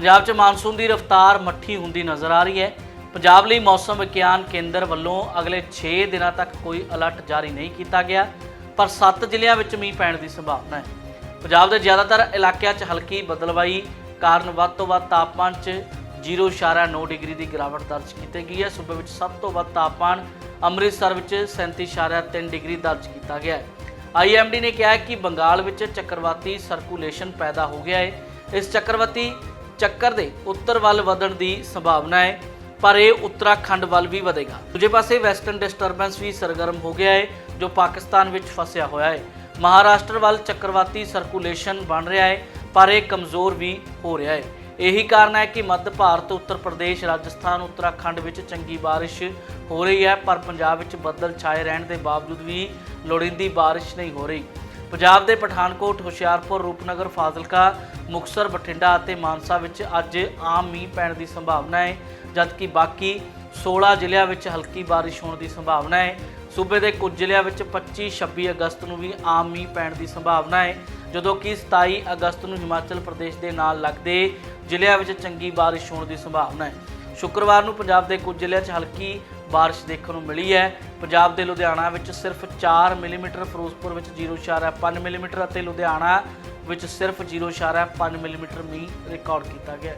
ਪੰਜਾਬ 'ਚ ਮਾਨਸੂਨ ਦੀ ਰਫ਼ਤਾਰ ਮੱਠੀ ਹੁੰਦੀ ਨਜ਼ਰ ਆ ਰਹੀ ਹੈ। ਪੰਜਾਬ ਲਈ ਮੌਸਮ ਵਿਗਿਆਨ ਕੇਂਦਰ ਵੱਲੋਂ ਅਗਲੇ 6 ਦਿਨਾਂ ਤੱਕ ਕੋਈ ਅਲਰਟ ਜਾਰੀ ਨਹੀਂ ਕੀਤਾ ਗਿਆ, ਪਰ 7 ਜ਼ਿਲ੍ਹਿਆਂ ਵਿੱਚ ਮੀਂਹ ਪੈਣ ਦੀ ਸੰਭਾਵਨਾ ਹੈ। ਪੰਜਾਬ ਦੇ ਜ਼ਿਆਦਾਤਰ ਇਲਾਕਿਆਂ 'ਚ ਹਲਕੀ ਬਦਲਵਾਈ ਕਾਰਨ ਵੱਧ ਤੋਂ ਵੱਧ ਤਾਪਮਾਨ 'ਚ 0.9 ਡਿਗਰੀ ਦੀ ਗਿਰਾਵਟ ਦਰਜ ਕੀਤੀ ਗਈ ਹੈ। ਸੂਬੇ ਵਿੱਚ ਸਭ ਤੋਂ ਵੱਧ ਤਾਪਮਾਨ ਅੰਮ੍ਰਿਤਸਰ ਵਿੱਚ 37.3 ਡਿਗਰੀ ਦਰਜ ਕੀਤਾ ਗਿਆ ਹੈ। ਆਈਐਮਡੀ ਨੇ ਕਿਹਾ ਹੈ ਕਿ ਬੰਗਾਲ ਵਿੱਚ ਚੱਕਰਵਾਤੀ ਸਰਕੂਲੇਸ਼ਨ ਪੈਦਾ ਹੋ ਗਿਆ ਹੈ। ਇਸ ਚੱਕਰਵਾਤੀ ਚੱਕਰ ਦੇ ਉੱਤਰ ਵੱਲ ਵਧਣ ਦੀ ਸੰਭਾਵਨਾ ਹੈ, ਪਰ ਇਹ ਉੱਤਰਾਖੰਡ ਵੱਲ ਵੀ ਵਧੇਗਾ। ਦੂਜੇ ਪਾਸੇ ਵੈਸਟਰਨ ਡਿਸਟਰਬੈਂਸ ਵੀ ਸਰਗਰਮ ਹੋ ਗਿਆ ਹੈ, ਜੋ ਪਾਕਿਸਤਾਨ ਵਿੱਚ ਫਸਿਆ ਹੋਇਆ ਹੈ। ਮਹਾਰਾਸ਼ਟਰ ਵੱਲ ਚੱਕਰਵਾਤੀ ਸਰਕੂਲੇਸ਼ਨ ਬਣ ਰਿਹਾ ਹੈ, ਪਰ ਇਹ ਕਮਜ਼ੋਰ ਵੀ ਹੋ ਰਿਹਾ ਹੈ। ਇਹੀ ਕਾਰਨ ਹੈ ਕਿ ਮੱਧ ਭਾਰਤ, ਉੱਤਰ ਪ੍ਰਦੇਸ਼, ਰਾਜਸਥਾਨ, ਉੱਤਰਾਖੰਡ ਵਿੱਚ ਚੰਗੀ ਬਾਰਿਸ਼ ਹੋ ਰਹੀ ਹੈ, ਪਰ ਪੰਜਾਬ ਵਿੱਚ ਬੱਦਲ ਛਾਏ ਰਹਿਣ ਦੇ ਬਾਵਜੂਦ ਵੀ ਲੋੜੀਂਦੀ ਬਾਰਿਸ਼ ਨਹੀਂ ਹੋ ਰਹੀ। ਪੰਜਾਬ ਦੇ ਪਠਾਨਕੋਟ, ਹੁਸ਼ਿਆਰਪੁਰ, ਰੂਪਨਗਰ, ਫਾਜ਼ਿਲਕਾ ਮੁਕਸਰ ਬਠਿੰਡਾ ਅਤੇ ਮਾਨਸਾ ਵਿੱਚ ਅੱਜ ਆਮ ਮੀਂਹ ਪੈਣ ਦੀ ਸੰਭਾਵਨਾ ਹੈ, ਜਦਕਿ ਬਾਕੀ 16 ਜ਼ਿਲ੍ਹਿਆਂ ਵਿੱਚ ਹਲਕੀ ਬਾਰਿਸ਼ ਹੋਣ ਦੀ ਸੰਭਾਵਨਾ ਹੈ। ਸੂਬੇ ਦੇ ਕੁਝ ਜ਼ਿਲ੍ਹਿਆਂ ਵਿੱਚ 25 26 ਅਗਸਤ ਨੂੰ ਵੀ ਆਮ ਮੀਂਹ ਪੈਣ ਦੀ ਸੰਭਾਵਨਾ ਹੈ, ਜਦੋਂ ਕਿ 27 ਅਗਸਤ ਨੂੰ ਹਿਮਾਚਲ ਪ੍ਰਦੇਸ਼ ਦੇ ਨਾਲ ਲੱਗਦੇ ਜ਼ਿਲ੍ਹਿਆਂ ਵਿੱਚ ਚੰਗੀ ਬਾਰਿਸ਼ ਹੋਣ ਦੀ ਸੰਭਾਵਨਾ ਹੈ। ਸ਼ੁੱਕਰਵਾਰ ਨੂੰ ਪੰਜਾਬ ਦੇ ਕੁਝ ਜ਼ਿਲ੍ਹਿਆਂ 'ਚ ਹਲਕੀ ਬਾਰਿਸ਼ ਦੇਖਣ ਨੂੰ ਮਿਲੀ ਹੈ। ਪੰਜਾਬ ਦੇ ਲੁਧਿਆਣਾ ਵਿੱਚ ਸਿਰਫ 4 ਮਿਲੀਮੀਟਰ, ਫਿਰੋਜ਼ਪੁਰ ਵਿੱਚ 0.5 ਮਿਲੀਮੀਟਰ ਅਤੇ ਲੁਧਿਆਣਾ ਵਿੱਚ ਸਿਰਫ 0.5 ਮਿਲੀਮੀਟਰ ਮੀਂਹ ਰਿਕਾਰਡ ਕੀਤਾ ਗਿਆ